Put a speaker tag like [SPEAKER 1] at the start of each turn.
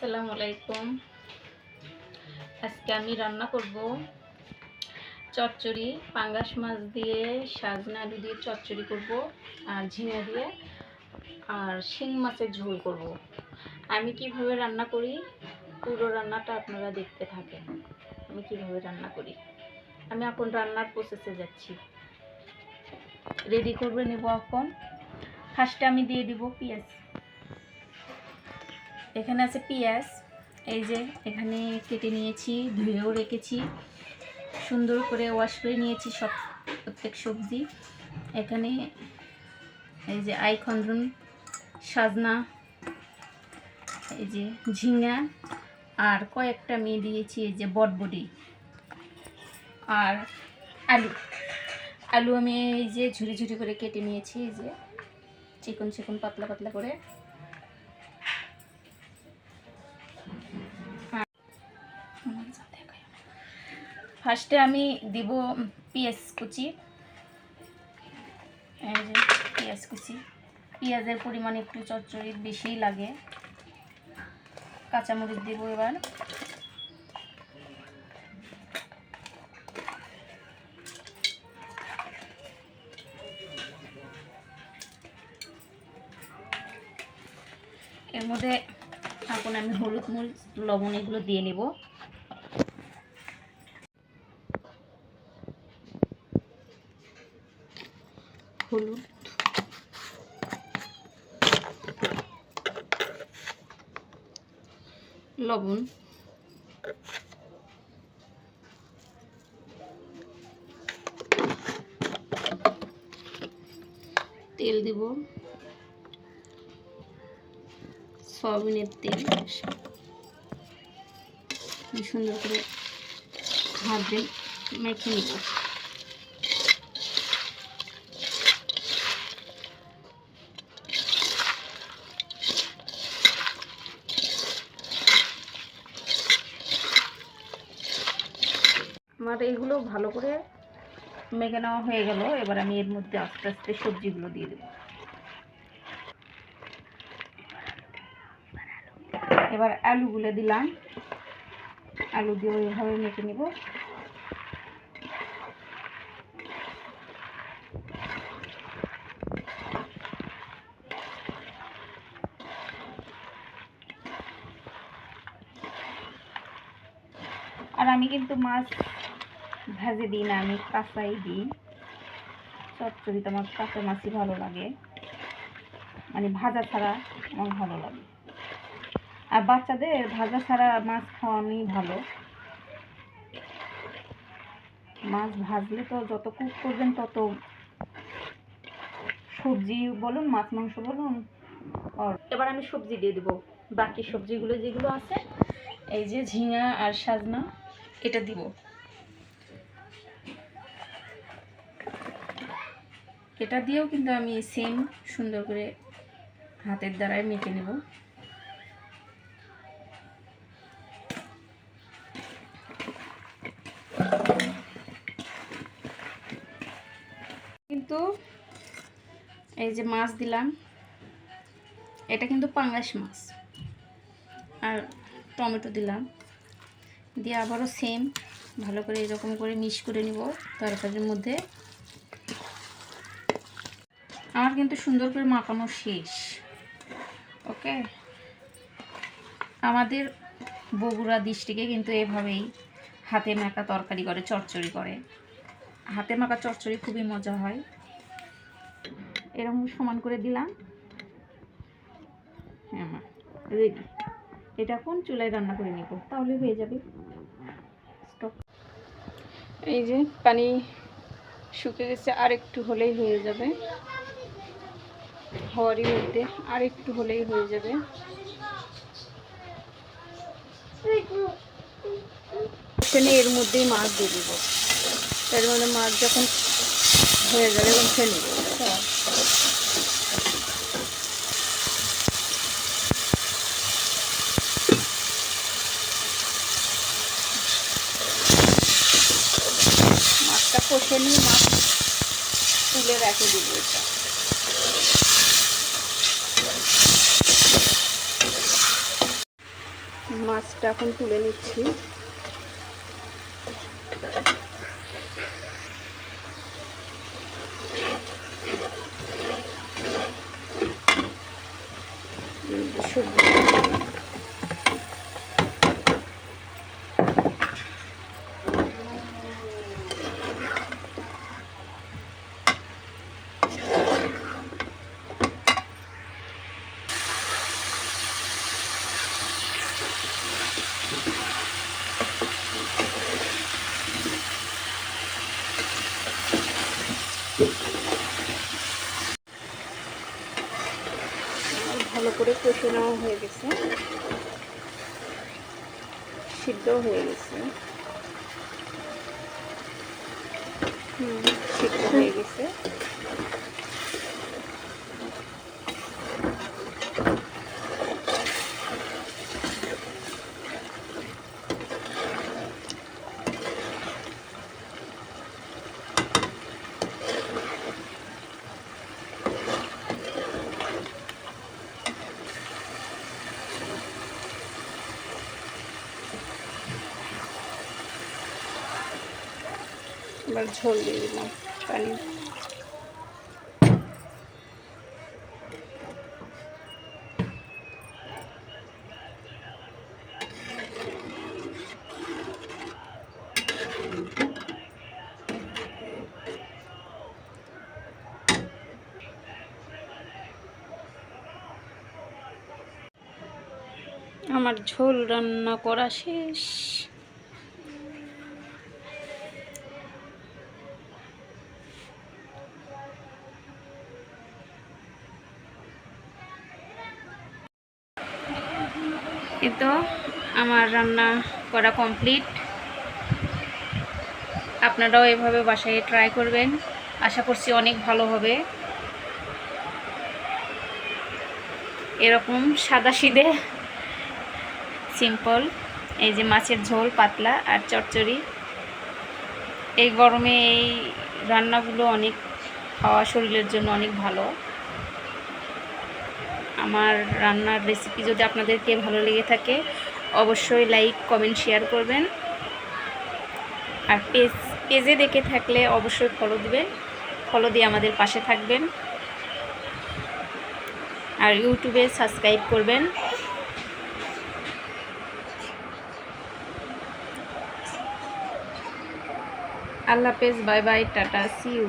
[SPEAKER 1] আসসালামু আলাইকুম। আজকে আমি রান্না করব চচ্চড়ি, পাঙ্গাস মাছ দিয়ে, সাজনা আলু দিয়ে চচ্চড়ি করব আর ঝিঙা দিয়ে আর শিং মাছের ঝোল করব। আমি কীভাবে রান্না করি? পুরো রান্নাটা আপনারা দেখতে থাকেন। আমি কীভাবে রান্না করি? আমি এখন রান্নার প্রসেসে যাচ্ছি। রেডি করবে নেব এখন? ফার্স্টে আমি দিয়ে দিব পেঁয়াজ। এখানে আছে পেঁয়াজ। এই যে এখানে কেটে নিয়েছি, ধুয়েও রেখেছি। সুন্দর করে ওয়াশ করে নিয়েছি সব, প্রত্যেক সবজি। এখানে এই যে আই আইখন্দ্রন সাজনা, এই যে ঝিঙা, আর কয়েকটা মেয়ে দিয়েছি, এই যে বটবডি আর আলু। আলু আমি এই যে ঝুড়ি ঝুড়ি করে কেটে নিয়েছি, এই যে চিকন চিকন পাতলা পাতলা করে। ফার্স্টে আমি দিব পেঁয়াজ কুচি। পেঁয়াজ কুচি। পেঁয়াজের পরিমাণ একটু চচ্চড়ি বেশিই লাগে। কাঁচামরিচ দিব এবার। এর মধ্যে এখন আমি হলুদ মরিচ, লবণ এগুলো দিয়ে নেব হলুদ লবণ। তেল দিব। সয়াবিনের তেল। সুন্দর করে হাত দিয়ে মেখে নিব। আমার এইগুলো ভালো করে মেখে নেওয়া হয়ে গেল। এবার আমি এর মধ্যে আস্তে আস্তে সবজিগুলো দিয়ে দেবো। এবার আলুগুলো দিলাম। আলু দিয়ে ওইভাবে মেখে নেব। আর আমি কিন্তু মাছ ভাজে দিই না, আমি কাঁচাই দিই। চচ্চড়িতে আমার কাঁচা মাছই ভালো লাগে। মানে ভাজা ছাড়া আমার ভালো লাগে। আর বাচ্চাদের ভাজা ছাড়া মাছ খাওয়ানোই ভালো। মাছ ভাজলে তো যত কুক করবেন তত সবজি বলুন, মাছ, মাংস বলুন এবার আমি সবজি দিয়ে দেবো। বাকি সবজিগুলো যেগুলো আছে, এই যে ঝিঙা আর সাজনা, এটা দিব। এটা দিয়েও কিন্তু আমি সেম সুন্দর করে হাতের দ্বারাই মেখে নেব। কিন্তু এই যে মাছ দিলাম, এটা কিন্তু পাঙ্গাস মাছ আর টমেটো দিলাম। দিয়ে আবারও সেম ভালো করে এরকম করে মিক্স করে নিব তরকারির মধ্যে। আমার কিন্তু সুন্দর করে মাখানো শেষ। ওকে? আমাদের বগুড়া ডিস্ট্রিক্টে কিন্তু এভাবেই হাতে মাখা তরকারি করে, চচ্চড়ি করে। হাতে মাখা চচ্চড়ি খুবই মজা হয়। এরকম সমান করে দিলাম। হ্যাঁ রেডি এটা কোন চুলায় রান্না করে নিব? তাহলে হয়ে যাবে। এই যে পানি শুকে গেছে আর একটু হলেই হয়ে যাবে। হওয়ারই মধ্যে আর একটু হলেই হয়ে যাবে। এখানে এর মধ্যেই মাছ দিয়ে দিব। এর মধ্যে মাছ যখন হয়ে যাবে তখন ফেলে মাছটা কষে নিয়ে মাছ তুলে রেখে দিব এটা।
[SPEAKER 2] মাছটা এখন তুলে নিচ্ছি। সবজি আর ভালো করে কষে নেওয়া হয়ে গেছে। সিদ্ধ হয়ে গেছে। হুম সিদ্ধ হয়ে গেছে। এবার ঝোল দিয়ে দিলাম পানি। আমার ঝোল রান্না করা শেষ।
[SPEAKER 1] এই তো আমার রান্না করা কমপ্লিট আপনারাও এভাবে বাসায় ট্রাই করবেন। আশা করছি অনেক ভালো হবে। এরকম সাদা সিদে। সিম্পল এই যে মাছের ঝোল, পাতলা আর চচ্চড়ি। এই গরমে এই রান্নাগুলো অনেক খাওয়া শরীরের জন্য অনেক ভালো। আমার রান্নার রেসিপি যদি আপনাদেরকে ভালো লেগে থাকে, অবশ্যই লাইক কমেন্ট শেয়ার করবেন। আর পেজ পেজে দেখে থাকলে অবশ্যই ফলো দিবেন। ফলো দিয়ে আমাদের পাশে থাকবেন। আর ইউটিউবে সাবস্ক্রাইব করবেন। আল্লাহ হাফেজ bye bye tata see you